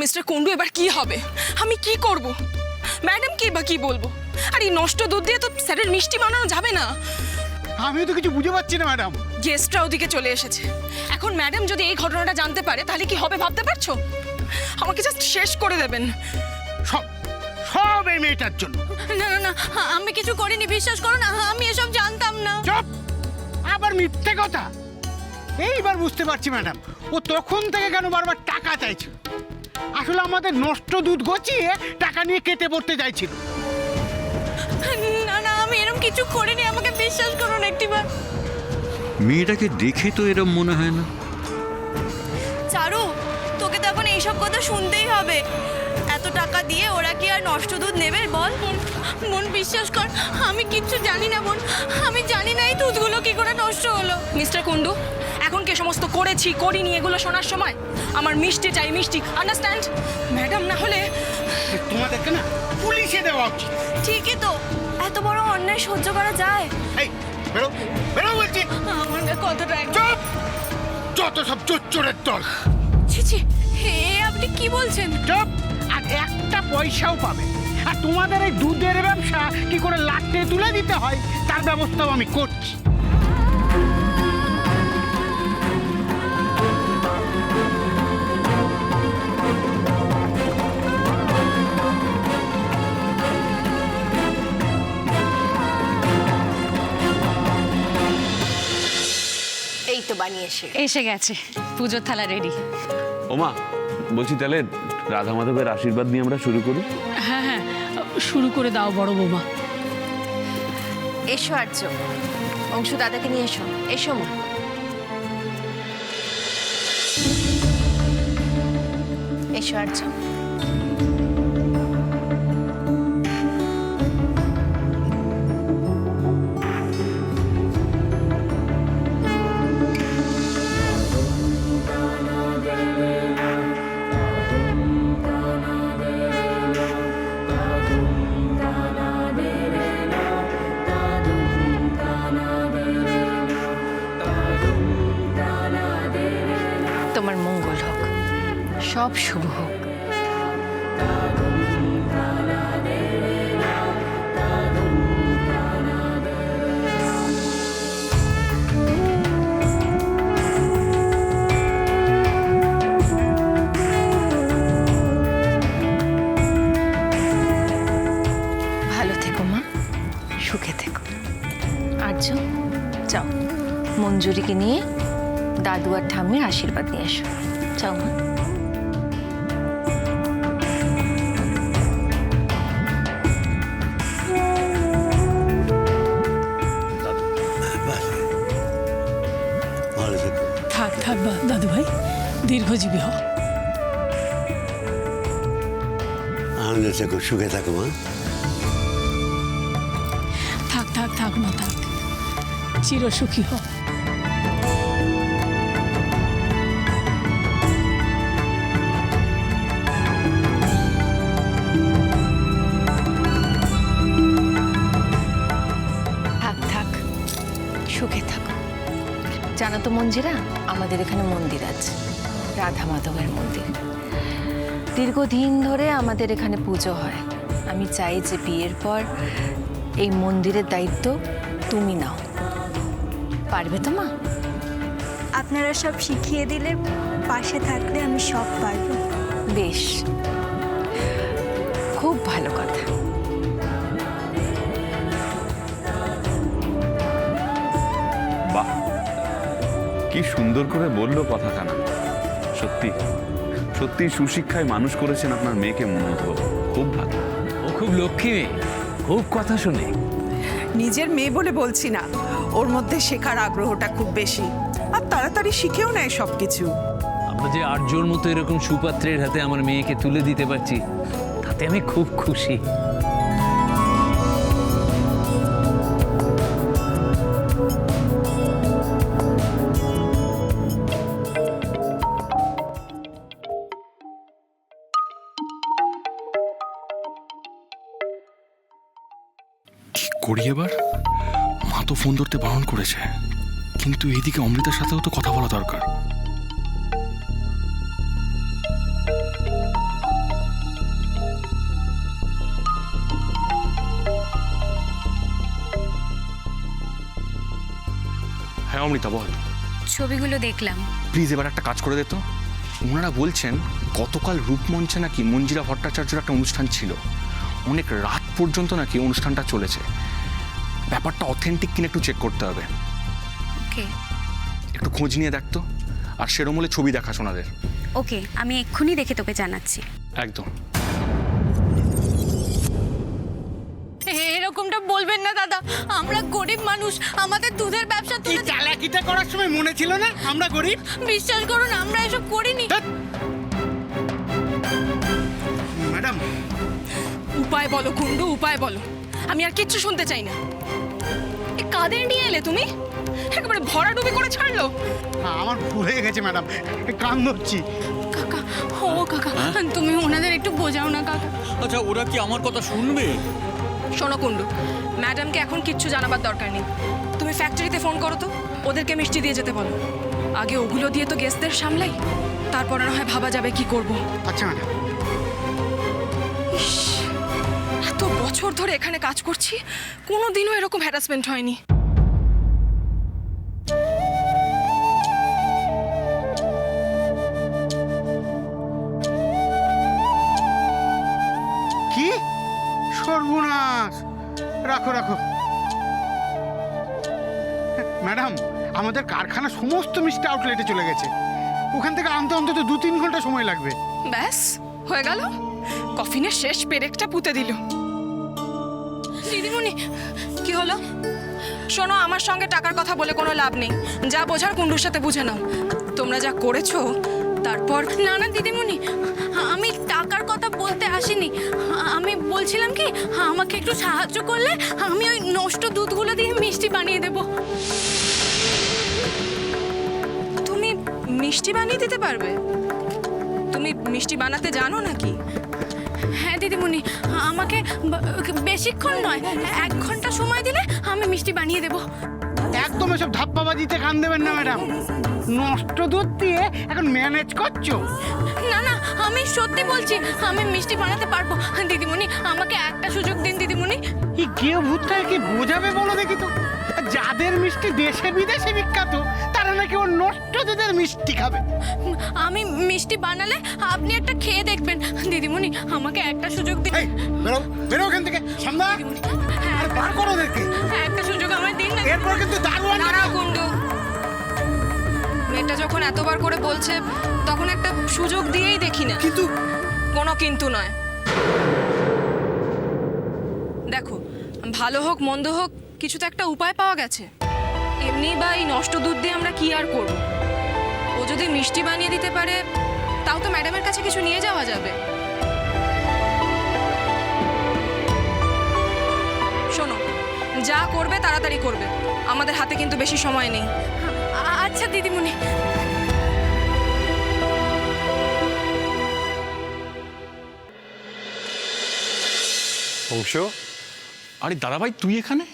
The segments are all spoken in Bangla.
মিস্টার কুন্ডু এবার কি হবে? আমি কি করব? ম্যাডাম কি বা কি বলব? আর এই নষ্ট দুধ দিয়ে তো স্যারের মিষ্টি বানানো যাবে না। আমিও তো কিছু বুঝে পাচ্ছি না ম্যাডাম। গেস্টরা ওদিকে চলে এসেছে। এখন ম্যাডাম যদি এই ঘটনাটা জানতে পারে তাহলে কি হবে ভাবতে পারছ? আমাকে জাস্ট শেষ করে দেবেন। সব সব এই মেয়েটার জন্য। না না না আমি কিছু করিনি বিশ্বাস করো না আমি এসব জানতাম না। চপ! আবার মিথ্যে কথা। এইবার বুঝতে পারছি ম্যাডাম ও তখন থেকে কেন বারবার টাকা চাইছিল আসলে আমাদের নষ্ট দুধ গচিয়ে টাকা নিয়ে কেটে পড়তে চাইছিল। না না আমি এরকম কিছু করিনি আমাকে বিশ্বাস করুন একটিবার। মেয়েটাকে দেখে তো এরম মনে হয় না। চারু তোকে তো এখন এইসব কথা শুনতেই হবে। এত টাকা দিয়ে ওরা কি আর নষ্ট দুধ নেবে বল? বোন বিশ্বাস কর আমি কিচ্ছু জানি না বোন। আমি জানি না এই দুধগুলো কি করে নষ্ট হলো। মিস্টার কুন্ডু এখন কে সমস্ত করেছি করিনি এগুলো শোনার সময়? আমার মিষ্টি চাই মিষ্টি। আন্ডারস্ট্যান্ড ম্যাডাম না হলে তোমাদেরকে না পুলিশে দেওয়া উচিত। ঠিকই তো। এত বড় অন্যায় সহ্য করা যায়? এই বেরো বেরো বলছি। আমার কথাটা একদম চপ! যত সব চোরের দল। ছি ছি। হে আপনি কি বলছেন? চপ! আর একটা পয়সাও পাবে। আর তোমাদের এই দুধের ব্যবসা কি করে লাটে তুলে দিতে হয় তার ব্যবস্থাও আমি করছি। তো বানিয়ে এসে এসে গেছে। পুজোর থালা রেডি ওমা বলছি তাহলে রাধা মাধবের আশীর্বাদ নিয়ে আমরা শুরু করি? হ্যাঁ হ্যাঁ। শুরু করে দাও বড় বৌমা। এসো আর্য। অংশ দাদাকে নিয়ে এসো। এসো মা। এসো আর্য। সব শুভ হোক। সুখে থেকো। মঞ্জুরিকে নিয়ে দাদু আর ঠাম্মির আশীর্বাদ নিয়ে এসো। যাও মা। দীর্ঘজীবী হও। আনন্দে থেকো সুখে থাকো মা। থাক থাক থাক মা থাক। চিরসুখী হও। থাক থাক সুখে থাকো। জানো তো মঞ্জিরা আমাদের এখানে মন্দির আছে। রাধা মাধবের মন্দির। দীর্ঘদিন ধরে আমাদের এখানে পুজো হয়। আমি চাই যে বিয়ের পর এই মন্দিরের দায়িত্ব তুমি নাও। পারবে তো মা? আপনারা সব শিখিয়ে দিলে পাশে থাকলে আমি সব পারব। বেশ। খুব ভালো কথা। বাহ! কি সুন্দর করে বলল কথাটা না। সত্যি। সত্যি সুশিক্ষায় মানুষ করেছেন আপনার মেয়েকে মনোধ খুব ভালো। ও খুব লক্ষ্মী মেয়ে। খুব কথা শুনে। নিজের মেয়ে বলে বলছি না। ওর মধ্যে শেখার আগ্রহটা খুব বেশি। আর তাড়াতাড়ি শিখেও নেয় সব কিছু আমরা যে আর্যর মতো এরকম সুপাত্রের হাতে আমার মেয়েকে তুলে দিতে পারছি তাতে আমি খুব খুশি। করি এবার? মা তো ফোন ধরতে বারণ করেছে। কিন্তু এদিকে অমৃতার সাথেও তো কথা বলা দরকার। হ্যাঁ অমৃতা বল। ছবিগুলো দেখলাম। প্লিজ এবার একটা কাজ করে দে তো। ওনারা বলছেন গতকাল রূপমঞ্চে নাকি মঞ্জিরা ভট্টাচার্যের একটা অনুষ্ঠান ছিল। অনেক রাত পর্যন্ত নাকি অনুষ্ঠানটা চলেছে। ব্যাপারটা অথেন্টিক কিনা একটু চেক করতে হবে। ওকে একটু খোঁজ নিয়ে দেখ তো আর সেরম হলে ছবি দেখা ওনাদের ওকে আমি এক্ষুনি দেখে তোকে জানাচ্ছি। একদম। এরকমটা বলবেন না দাদা। আমরা গরিব মানুষ আমাদের দুধের ব্যবসা তুলে চালাকিটা করার সময় মনে ছিল না? আমরা গরিব? বিশ্বাস করুন আমরা এসব করিনি। ম্যাডাম। উপায় বলো কুন্ডু উপায় বলো। আমি আর কিচ্ছু শুনতে চাই না। এ কাদের নিয়ে এলে তুমি? একেবারে ভরাডুবি করে ছাড়লো। আমার ভুল হয়ে গেছে ম্যাডাম। কান ধরছি। কাকা ও কাকা তুমি ওনাদের একটু বোঝাও না কাকা। আচ্ছা ওরা কি আমার কথা শুনবে? শোনো কুন্ডু ম্যাডামকে এখন কিচ্ছু জানাবার দরকার নেই। তুমি ফ্যাক্টরিতে ফোন করো তো ওদেরকে মিষ্টি দিয়ে যেতে বলো। আগে ওগুলো দিয়ে তো গেস্টদের সামলাই তারপরে না হয় ভাবা যাবে কি করব। আচ্ছা ম্যাডাম। ধরে এখানে কাজ করছি কোনো দিনও এরকম হ্যারাসমেন্ট হয়নি। কি? সর্বনাশ! রাখো রাখো। ম্যাডাম আমাদের কারখানা সমস্ত মিষ্টি আউটলেটে চলে গেছে। ওখান থেকে আনতে অন্তত দু তিন ঘণ্টা সময় লাগবে। ব্যাস হয়ে গেল। কফিনের শেষ পেরেকটা পুঁতে দিল। কি হলো? শোনো, আমার সঙ্গে টাকার কথা বলে কোনো লাভ নেই। যা বোঝার কুণ্ডুর সাথে বুঝে নাও। তোমরা যা করেছ, তারপর না না, দিদিমণি, আমি টাকার কথা বলতে আসিনি। আমি বলছিলাম কি, আমাকে একটু সাহায্য করলে আমি ওই নষ্ট দুধগুলো দিয়ে মিষ্টি বানিয়ে দেব। তুমি মিষ্টি বানিয়ে দিতে পারবে? তুমি মিষ্টি বানাতে জানো নাকি? হ্যাঁ দিদিমণি আমাকে বেশিক্ষণ নয় এক ঘণ্টা সময় দিলে আমি মিষ্টি বানিয়ে দেব। একদম এসব ধাপ্পাবাজিতে কান দেবেন না ম্যাডাম। নষ্ট দুধ দিয়ে এখন ম্যানেজ করছ? না না আমি সত্যি বলছি আমি মিষ্টি বানাতে পারব। দিদিমণি আমাকে একটা সুযোগ দিন দিদিমণি। এই কেউ ভূতটাকে কি বোঝাবে বলো দেখি তো। যাদের মিষ্টি দেশে বিদেশে বিখ্যাত তারা নাকি ওর নষ্ট দুধের মিষ্টি খাবে। আমি মিষ্টি বানালে আপনি একটা খেয়ে দেখবেন। দিদিমণি আমাকে একটা সুযোগ দিন। বেরো বেরো ওখান থেকে সামনা। হ্যাঁ আর বার করো ওদেরকে। একটা সুযোগ আমায় দিন না। এরপর কিন্তু দারোয়ান দাঁড়া কুণ্ডু। মেয়েটা যখন এতবার করে বলছে তখন একটা সুযোগ দিয়েই দেখি না। কিন্তু কোনো কিন্তু নয়। দেখো ভালো হোক মন্দ হোক কিছু তো একটা উপায় পাওয়া গেছে। এমনি বা এই নষ্ট দুধ দিয়ে আমরা কি আর করব? ও যদি মিষ্টি বানিয়ে দিতে পারে তাও তো ম্যাডামের কাছে কিছু নিয়ে যাওয়া যাবে। শোনো যা করবে তাড়াতাড়ি করবে। আমাদের হাতে কিন্তু বেশি সময় নেই। আচ্ছা দিদিমণি। অংশ? আরে দাদাভাই তুই এখানে?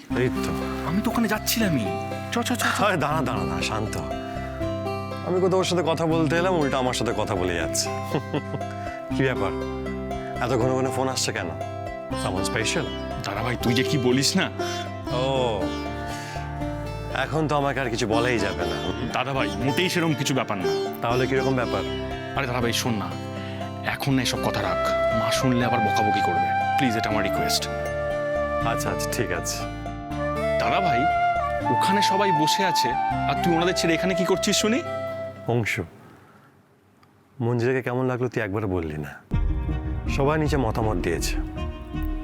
আমি তো ওখানে যাচ্ছিলামই। চ চ চ চ। আরে দাঁড়া দাঁড়া দাঁড়া শান্ত। আমি কোথাও ওর সাথে কথা বলতে এলাম উল্টা আমার সাথে কথা বলে যাচ্ছে। কি ব্যাপার? এত ঘন ঘন ফোন আসছে কেন? সামন স্পেশাল দাদাভাই তুই যে কি বলিস না? ও এখন তো আমাকে আর কিছু বলাই যাবে না। দাদাভাই মোটেই সেরকম কিছু ব্যাপার না। তাহলে কীরকম ব্যাপার? আরে দাদাভাই শোন না। এখন না এসব কথা রাখ। মা শুনলে আবার বকাবকি করবে। প্লিজ এটা আমার রিকোয়েস্ট আচ্ছা আচ্ছা ঠিক আছে। দাদাভাই ওখানে সবাই বসে আছে। আর তুই ওনাদের ছেড়ে এখানে কি করছিস শুনি? অংশ মঞ্জিরাকে কেমন লাগল তুই একবার বললি না। সবাই নিচে মতামত দিয়েছে।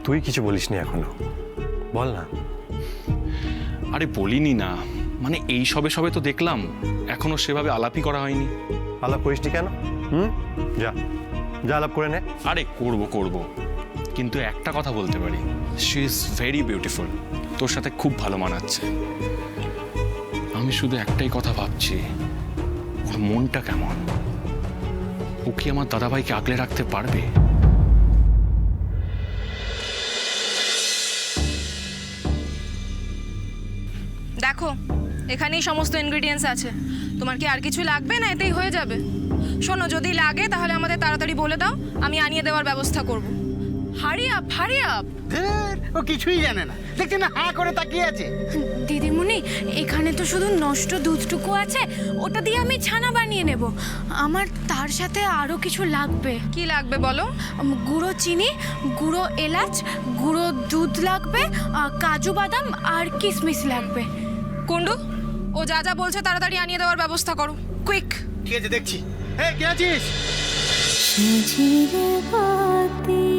তুই কিছু বলিসনি এখনও। বল না। আরে বলিনি না। মানে এই সবে সবে তো দেখলাম এখনও সেভাবে আলাপই করা হয়নি। আলাপ করিসনি কেন? হুম? যা। যা আলাপ করে নে। আরে করব করব। কিন্তু একটা কথা বলতে পারি। শি ইজ ভেরি বিউটিফুল তোর সাথে খুব ভালো মানাচ্ছে। আমি শুধু একটাই কথা ভাবছি, ওর মনটা কেমন? ও কি আমার দাদাভাইকে আগলে রাখতে পারবে? দেখো, এখানেই সমস্ত ইনগ্রিডিয়েন্টস আছে। তোমার কি আর কিছু লাগবে না এতেই হয়ে যাবে? শোনো, যদি লাগে তাহলে আমাদের তাড়াতাড়ি বলে দাও, আমি আনিয়ে দেওয়ার ব্যবস্থা করব। হারি আপ হারি আপ ধুর, ও কিছুই জানে না। দেখছি না হাঁ করে তাকিয়ে আছে। দিদিমণি এখানে তো শুধু নষ্ট দুধটুকু আছে ওটা দিয়ে আমি ছানা বানিয়ে নেব। আমার তার সাথে আরও কিছু লাগবে। কি লাগবে বলো? উম, গুঁড়ো চিনি গুঁড়ো এলাচ গুঁড়ো দুধ লাগবে আহ, কাজু বাদাম আর কিশমিশ লাগবে। কুন্ডু ও যা যা বলছে তাড়াতাড়ি আনিয়ে দেওয়ার ব্যবস্থা করো। কুইক ঠিক আছে দেখছি। হ্যাঁ কে আছিস? সাজিরে বাতি